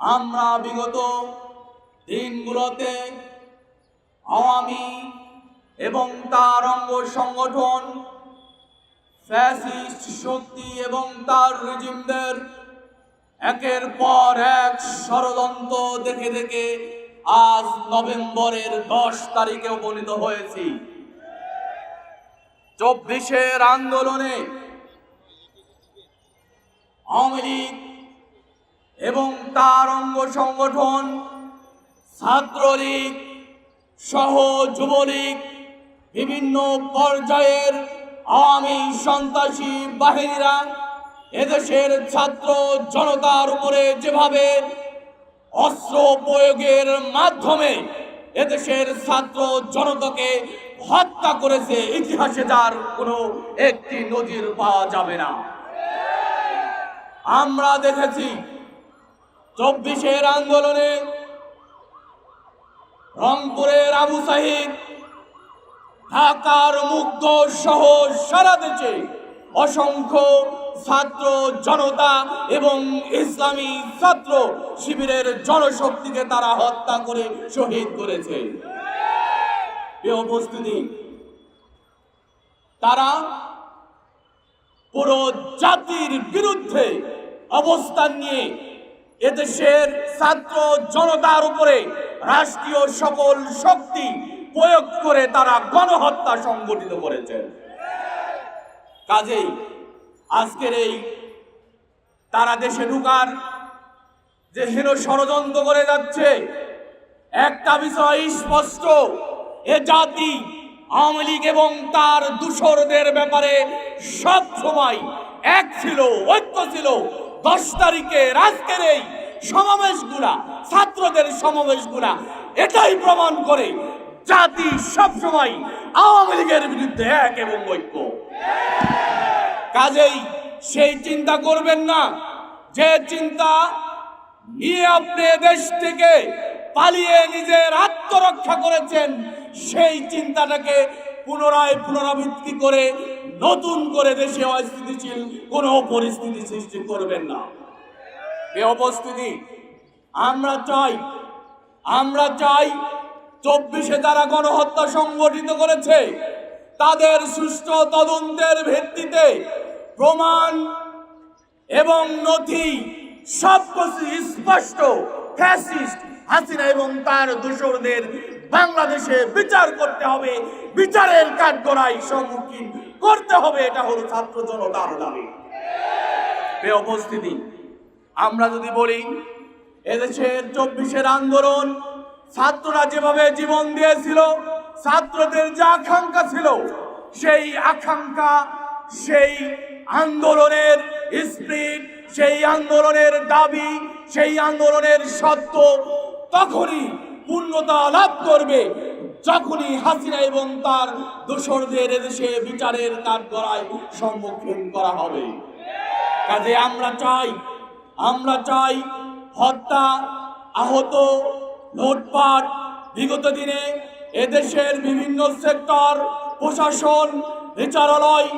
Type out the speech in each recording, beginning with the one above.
আমরা বিগত দিনগুলোতে আওয়ামী এবং তার অঙ্গ সংগঠন, ফ্যাসিস্ট শক্তি এবং তার রেজিমদের একের পর এক ষড়যন্ত্র দেখে দেখে আজ নভেম্বরের দশ তারিখে উপনীত হয়েছি। চব্বিশের আন্দোলনে আওয়ামী লীগ এবং তার অঙ্গ সংগঠন ছাত্রলীগ সহ যুবলীগ বিভিন্ন পর্যায়ের আওয়ামী সন্ত্রাসী বাহিনীরা এদেশের ছাত্র জনতার উপরে যেভাবে অস্ত্র প্রয়োগের মাধ্যমে এদেশের ছাত্র জনতাকে হত্যা করেছে, ইতিহাসে যার কোনো একটি নজির পাওয়া যাবে না। আমরা দেখেছি চব্বিশের আন্দোলনে রংপুরের আবু সাহিদ, ঢাকার মুগ্ধ সহ সারা দেশে অসংখ্য ছাত্র জনতা এবং ইসলামী ছাত্র শিবিরের জনশক্তিকে তারা হত্যা করে শহীদ করেছে। এ উপস্থিতি, তারা পুরো জাতির বিরুদ্ধে অবস্থান নিয়ে এদেশের ছাত্র জনতার উপরে রাষ্ট্রীয় সকল শক্তি প্রয়োগ করে তারা গণহত্যা সংগঠিত করেছে কাজেই আজকের এই তারা দেশে ঢুকার যে হেন ষড়যন্ত্র করে যাচ্ছে, একটা বিষয় স্পষ্ট, এ জাতি আওয়ামী লীগ এবং তার দূষরদের ব্যাপারে সব সময় এক ছিল, ঐক্য ছিল দশ তারিখে আজকের এই সমাবেশগুলা, ছাত্রদের সমাবেশগুলা, এটাই প্রমাণ করে জাতি সব সময় আওয়ামী লীগের বিরুদ্ধে এক এবং ঐক্য। কাজেই সেই চিন্তা করবেন না, যে চিন্তা নিয়ে আপনি দেশ থেকে পালিয়ে নিজের আত্মরক্ষা করেছেন, সেই চিন্তাটাকে পুনরায় পুনরাবৃত্তি করে নতুন করে দেশে অস্থিতিশীল, কোনো পরিস্থিতি সৃষ্টি করবেন না। এ উপস্থিতি আমরা চাই আমরা চাই চব্বিশে যারা গণহত্যা সংগঠিত করেছে, তাদের সুষ্ঠু তদন্তের ভিত্তিতে প্রমাণ এবং নথি সব স্পষ্ট ফ্যাসিস্ট হাসিনা এবং তার দোসরদের বাংলাদেশে বিচার করতে হবে, বিচারের কাঠগড়াই সম্মুখীন করতে হবে, এটা হলো ছাত্র জনতার দাবি। উপস্থিতি, আমরা যদি বলি, এদেশের চব্বিশের আন্দোলন ছাত্ররা যেভাবে জীবন দিয়েছিল, ছাত্রদের যে আকাঙ্ক্ষা ছিল, সেই আকাঙ্ক্ষা, সেই আন্দোলনের স্পিরিট সেই আন্দোলনের দাবি, সেই আন্দোলনের সত্য তখনই পূর্ণতা লাভ করবে। যখনই হাসিনা এবং তার দোসরদের এদেশে বিচারের কাঠগড়ায় সম্মুখীন করা হবে। কাজে আমরা চাই আমরা চাই হত্যা, আহত, লুটপাট, বিগত দিনে এদেশের বিভিন্ন সেক্টর, প্রশাসন, বিচারালয়,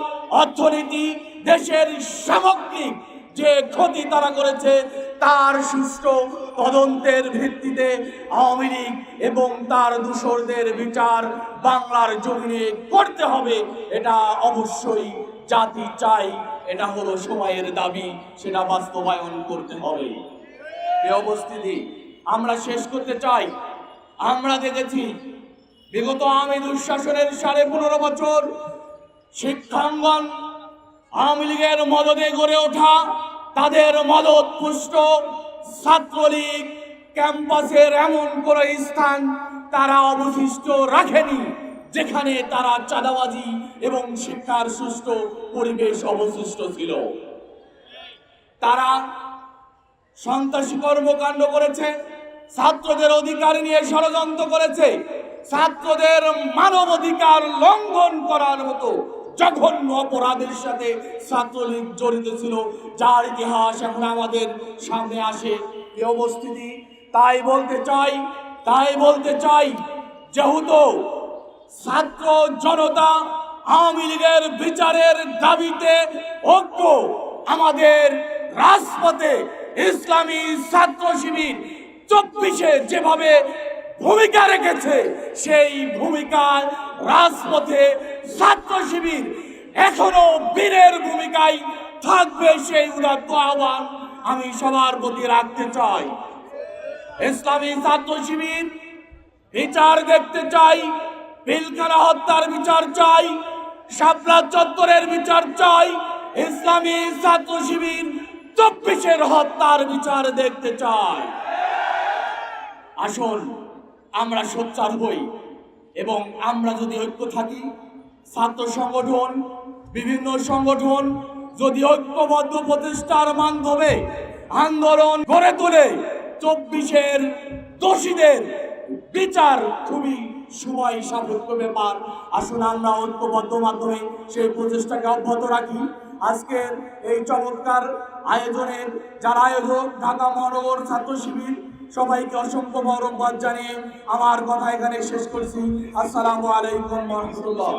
অর্থনীতি, দেশের সামগ্রিক যে ক্ষতি তারা করেছে তার সুষ্ঠু তদন্তের ভিত্তিতে আওয়ামী লীগ এবং তার দূষরদের বিচার বাংলার জমিনে করতে হবে। এটা অবশ্যই জাতি চাই, এটা হলো সময়ের দাবি, সেটা বাস্তবায়ন করতে হবে। এ অবস্থিতি আমরা শেষ করতে চাই। আমরা দেখেছি বিগত আওয়ামী দুঃশাসনের সাড়ে পনেরো বছর শিক্ষাঙ্গন আওয়ামী লীগের মদদে গড়ে ওঠা তাদের মদত পুষ্ট ছাত্রলীগ ক্যাম্পাসের এমন কোনো স্থান তারা অবশিষ্ট রাখেনি, যেখানে তারা চাঁদাবাজি এবং শিক্ষার সুষ্ঠু পরিবেশ অবশিষ্ট ছিল। তারা সন্ত্রাসী কর্মকাণ্ড করেছে, ছাত্রদের অধিকার নিয়ে ষড়যন্ত্র করেছে, ছাত্রদের মানব অধিকার লঙ্ঘন করার মতো জঘন্য অপরাধের সাথে ছাত্রলীগ জড়িত ছিল, যার ইতিহাস এখন আমাদের সামনে আসে। এই অবস্থিতি? তাই বলতে চাই, তাই বলতে চাই, যেহেতু ছাত্র জনতা আওয়ামী লীগের বিচারের দাবিতে ঐক্য আমাদের রাজপথে ইসলামী ছাত্র শিবির চব্বিশে যেভাবে ভূমিকা রেখেছে, সেই ভূমিকায় রাজপথে ছাত্র শিবির এখনও বীরের ভূমিকায় থাকবে সেই উদাত্ত আহ্বান আমি সবার প্রতি রাখতে চাই। ইসলামী ছাত্র শিবির বিচার দেখতে চাই, পিলখানা হত্যার বিচার চাই, শাপলা চত্বরের বিচার চাই, ইসলামী ছাত্র শিবির চব্বিশের হত্যার বিচার দেখতে চাই। আসুন, আমরা সোচ্চার হই এবং আমরা যদি ঐক্য থাকি ছাত্র সংগঠন, বিভিন্ন সংগঠন যদি ঐক্যবদ্ধ প্রতিষ্ঠার মাধ্যমে আন্দোলন গড়ে তোলে, চব্বিশের দোষীদের বিচার খুবই সময় সাপেক্ষ ব্যাপার। আসুন আমরা ঐক্যবদ্ধ মাধ্যমে সেই প্রচেষ্টাকে অব্যাহত রাখি। আজকের এই চমৎকার আয়োজনের যারা আয়োজক, ঢাকা মহানগর ছাত্র শিবির, সবাইকে অসংখ্য মরম্বাদ জানিয়ে আমার কথা এখানে শেষ করছি। আসসালামু আলাইকুম রহমতুল্লাহ।